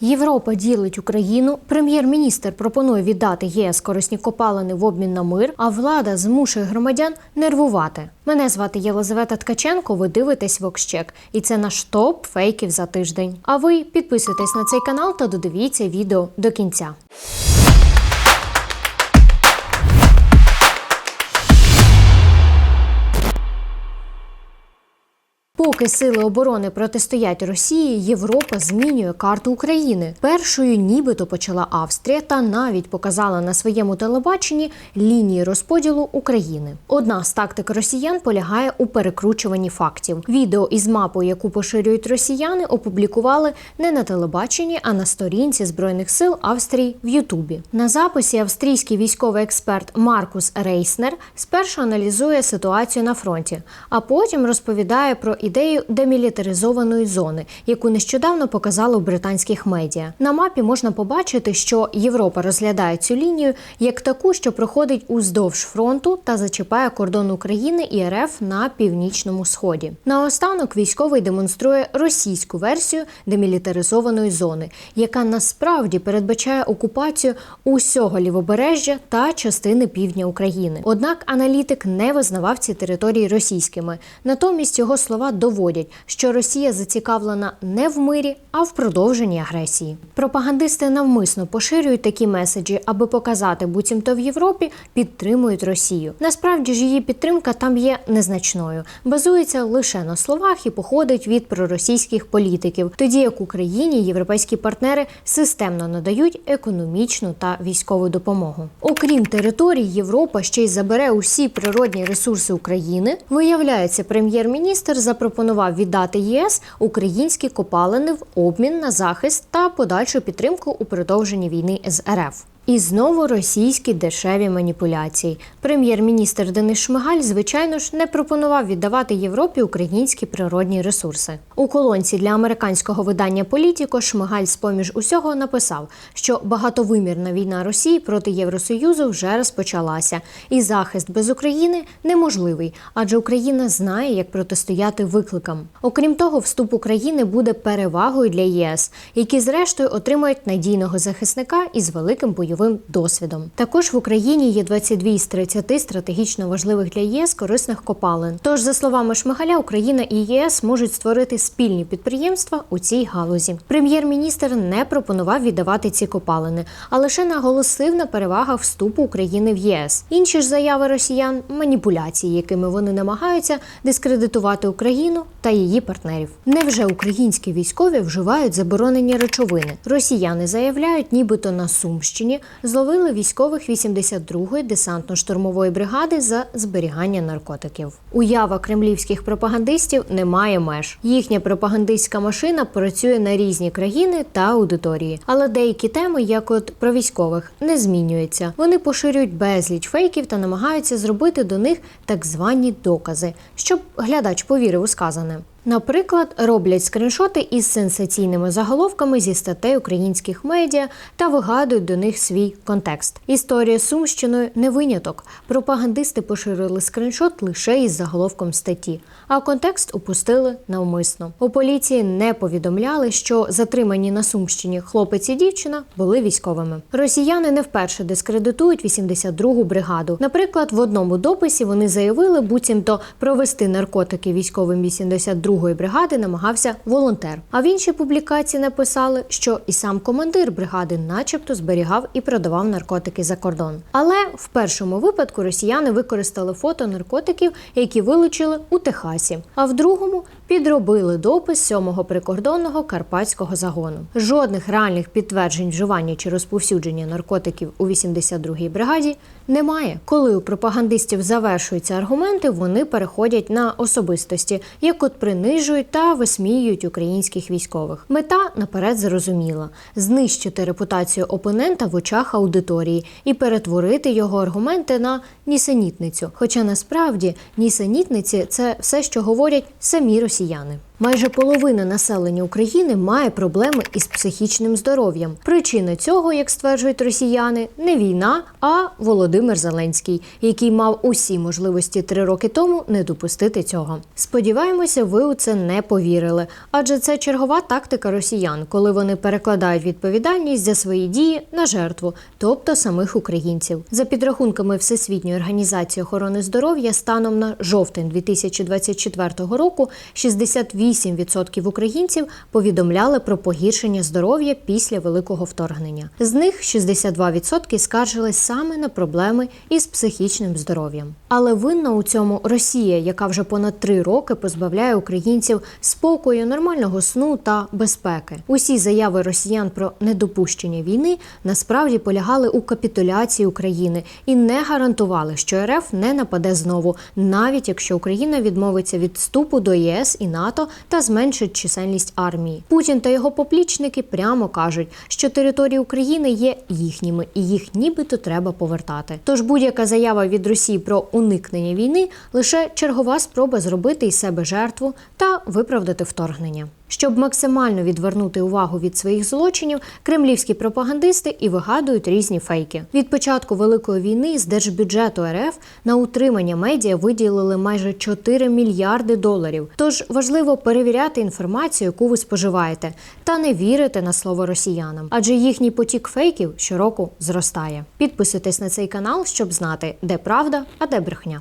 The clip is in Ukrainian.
Європа ділить Україну. Прем'єр-міністр пропонує віддати ЄС корисні копалини в обмін на мир, а влада змушує громадян нервувати. Мене звати Єлизавета Ткаченко. Ви дивитесь Вокщек, і це наш топ фейків за тиждень. А ви підписуйтесь на цей канал та додивіться відео до кінця. Поки сили оборони протистоять Росії, Європа змінює карту України. Першою нібито почала Австрія та навіть показала на своєму телебаченні лінії розподілу України. Одна з тактик росіян полягає у перекручуванні фактів. Відео із мапою, яку поширюють росіяни, опублікували не на телебаченні, а на сторінці збройних сил Австрії в Ютубі. На записі австрійський військовий експерт Маркус Рейснер спершу аналізує ситуацію на фронті, а потім розповідає про ідею демілітаризованої зони, яку нещодавно показали у британських медіа. На мапі можна побачити, що Європа розглядає цю лінію як таку, що проходить уздовж фронту та зачіпає кордон України і РФ на північному сході. Наостанок військовий демонструє російську версію демілітаризованої зони, яка насправді передбачає окупацію усього лівобережжя та частини півдня України. Однак аналітик не визнавав ці території російськими. Натомість його слова доводять, що Росія зацікавлена не в мирі, а в продовженні агресії. Пропагандисти навмисно поширюють такі меседжі, аби показати, буцімто в Європі підтримують Росію. Насправді ж її підтримка там є незначною, базується лише на словах і походить від проросійських політиків, тоді як Україні європейські партнери системно надають економічну та військову допомогу. Окрім територій, Європа ще й забере усі природні ресурси України. Виявляється, прем'єр-міністр запропонував віддати єС українські копалини в обмін на захист та подальшу підтримку у продовженні війни з РФ. І знову російські дешеві маніпуляції. Прем'єр-міністр Денис Шмигаль, звичайно ж, не пропонував віддавати Європі українські природні ресурси. У колонці для американського видання Політіко Шмигаль з поміж усього написав, що багатовимірна війна Росії проти Євросоюзу вже розпочалася, і захист без України неможливий, адже Україна знає, як протистояти викликам. Окрім того, вступ України буде перевагою для ЄС, які зрештою отримають надійного захисника із великим бойовим досвідом. Також в Україні є 22 із 30 стратегічно важливих для ЄС корисних копалин. Тож, за словами Шмигаля, Україна і ЄС можуть створити спільні підприємства у цій галузі. Прем'єр-міністр не пропонував віддавати ці копалини, а лише наголосив на перевагах вступу України в ЄС. Інші ж заяви росіян маніпуляції, якими вони намагаються дискредитувати Україну та її партнерів. Невже українські військові вживають заборонені речовини? Росіяни заявляють, нібито на Сумщині зловили військових 82-ї десантно-штурмової бригади за зберігання наркотиків. Уява кремлівських пропагандистів не має меж. Їхня пропагандистська машина працює на різні країни та аудиторії, але деякі теми, як от про військових, не змінюються. Вони поширюють безліч фейків та намагаються зробити до них так звані докази, щоб глядач повірив у сказане. Наприклад, роблять скріншоти із сенсаційними заголовками зі статей українських медіа та вигадують до них свій контекст. Історія Сумщиною не виняток. Пропагандисти поширили скріншот лише із заголовком статті, а контекст упустили навмисно. У поліції не повідомляли, що затримані на Сумщині хлопець і дівчина були військовими. Росіяни не вперше дискредитують 82-гу бригаду. Наприклад, в одному дописі вони заявили, буцімто провести наркотики військовим 82-ї бригади намагався волонтер. А в іншій публікації написали, що і сам командир бригади, начебто, зберігав і продавав наркотики за кордон. Але в першому випадку росіяни використали фото наркотиків, які вилучили у Техасі, а в другому підробили допис 7-го прикордонного карпатського загону. Жодних реальних підтверджень вживання чи розповсюдження наркотиків у 82-й бригаді немає. Коли у пропагандистів завершуються аргументи, вони переходять на особистості, як от принижують та висміюють українських військових. Мета наперед зрозуміла: знищити репутацію опонента в очах аудиторії і перетворити його аргументи на нісенітницю. Хоча насправді нісенітниці це все, що говорять самі росіяни росіяни? Майже половина населення України має проблеми із психічним здоров'ям. Причина цього, як стверджують росіяни, не війна, а Володимир Зеленський, який мав усі можливості три роки тому не допустити цього. Сподіваємося, ви у це не повірили, адже це чергова тактика росіян, коли вони перекладають відповідальність за свої дії на жертву, тобто самих українців. За підрахунками Всесвітньої організації охорони здоров'я, станом на жовтень 2024 року 68% українців повідомляли про погіршення здоров'я після великого вторгнення. З них 62% скаржились саме на проблеми із психічним здоров'ям. Але винна у цьому Росія, яка вже понад три роки позбавляє українців спокою, нормального сну та безпеки. Усі заяви росіян про недопущення війни насправді полягали у капітуляції України і не гарантували, що РФ не нападе знову, навіть якщо Україна відмовиться від вступу до ЄС і НАТО та зменшить чисельність армії. Путін та його поплічники прямо кажуть, що території України є їхніми, і їх нібито треба повертати. Тож будь-яка заява від Росії про уникнення війни лише чергова спроба зробити із себе жертву та виправдати вторгнення. Щоб максимально відвернути увагу від своїх злочинів, кремлівські пропагандисти і вигадують різні фейки. Від початку великої війни з держбюджету РФ на утримання медіа виділили майже 4 мільярди доларів. Тож важливо перевіряти інформацію, яку ви споживаєте, та не вірити на слово росіянам, адже їхній потік фейків щороку зростає. Підписуйтесь на цей канал, щоб знати, де правда, а де брехня.